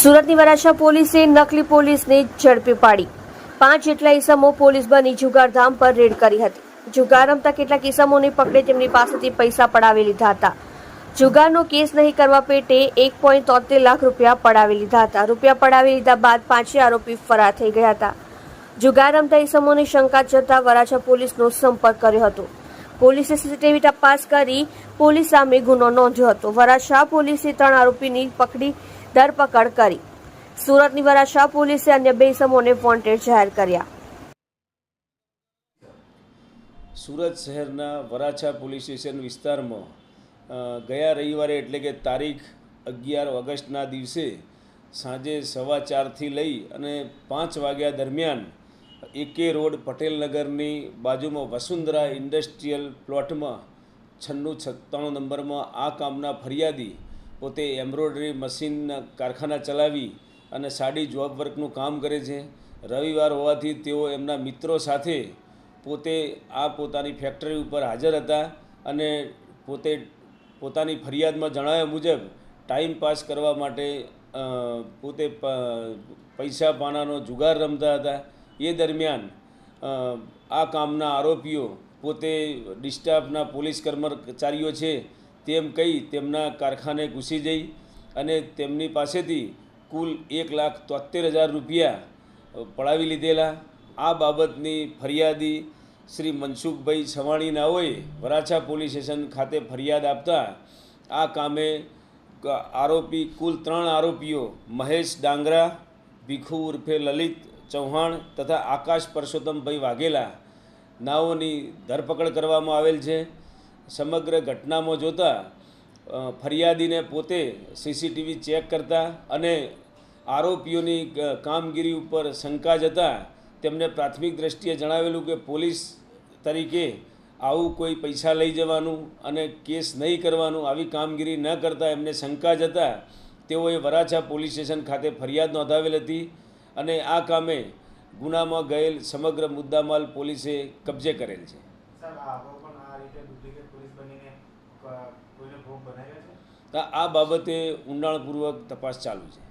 સુરતની વરાછા પોલીસે નકલી પોલીસને ઝડપી પાડી. પાંચ જેટલા ઇસમો પોલીસ બની જુગારધામ પર રેડ કરી હતી. જુગાર રમતા કેટલાક ઈસમોને પકડે તેમની પાસેથી પૈસા પડાવી લીધા હતા. જુગારનો કેસ નહીં કરવા પેટે એક પોઈન્ટ તોતેર લાખ રૂપિયા પડાવી લીધા હતા. રૂપિયા પડાવી લીધા બાદ પાંચે આરોપી ફરાર થઈ ગયા હતા. જુગાર રમતા ઈસમોની શંકા જતા વરાછા પોલીસનો સંપર્ક કર્યો હતો. પોલીસે સીસીટીવી તપાસ કરી પોલીસ સામે ગુનો નોંધ્યો હતો. વરાછા પોલીસે ત્રણ આરોપીની પકડી ધરપકડ કરી. સુરતની વરાછા પોલીસે અન્ય બે સમોને વોન્ટેડ જાહેર કર્યા. સુરત શહેરના વરાછા પોલીસ સ્ટેશન વિસ્તારમાં ગયા રવિવારે એટલે કે તારીખ અગિયાર ઓગસ્ટના દિવસે સાંજે સવા ચારથી લઈ અને પાંચ વાગ્યા દરમિયાન એકે રોડ પટેલનગરની બાજુમાં વસુંધરા ઇન્ડસ્ટ્રીયલ પ્લોટમાં છન્નું સત્તાણું નંબરમાં આ કામના ફરિયાદી પોતે એમ્બ્રોઇડરી મશીનના કારખાના ચલાવી અને સાડી જોબ વર્કનું કામ કરે છે. રવિવાર હોવાથી તેઓ એમના મિત્રો સાથે પોતે આ પોતાની ફેક્ટરી ઉપર હાજર હતા અને પોતે પોતાની ફરિયાદમાં જણાવ્યા મુજબ ટાઈમ પાસ કરવા માટે પોતે પૈસા પાનાનો જુગાર રમતા હતા. એ દરમિયાન આ કામના આરોપીઓ પોતે ડિસ્ટાફના પોલીસ કર્મચારીઓ છે, તેમ કહી તેમના કારખાને ઘૂસી જઈ અને તેમની પાસેથી કુલ એક લાખ તોતેર હજાર રૂપિયા પડાવી લીધેલા. આ બાબતની ફરિયાદી શ્રી મનસુખભાઈ સવાણી નાઓએ વરાછા પોલીસ સ્ટેશન ખાતે ફરિયાદ આપતા આ કામે આરોપી કુલ ત્રણ આરોપીઓ, મહેશ ડાંગરા, ભીખુ ઉર્ફે લલિત ચૌહાણ તથા આકાશ પરસોત્તમભાઈ વાઘેલા નાઓની ધરપકડ કરવામાં આવેલ છે. સમગ્ર ઘટનામાં જોતા ફરિયાદીને પોતે સીસીટીવી ચેક કરતા અને આરોપીઓની કામગીરી ઉપર શંકા જતા તેમને પ્રાથમિક દ્રષ્ટિએ જણાવેલું કે પોલીસ તરીકે આવું કોઈ પૈસા લઈ જવાનું અને કેસ નહીં કરવાનું આવી કામગીરી ન કરતા એમને શંકા જતા તેઓએ વરાછા પોલીસ સ્ટેશન ખાતે ફરિયાદ નોંધાવેલ હતી. અને આ કામે ગુનામાં ગયેલ સમગ્ર મુદ્દામાલ પોલીસે કબજે કરેલ છે. આ બાબતે ઊંડાણપૂર્વક તપાસ ચાલુ છે.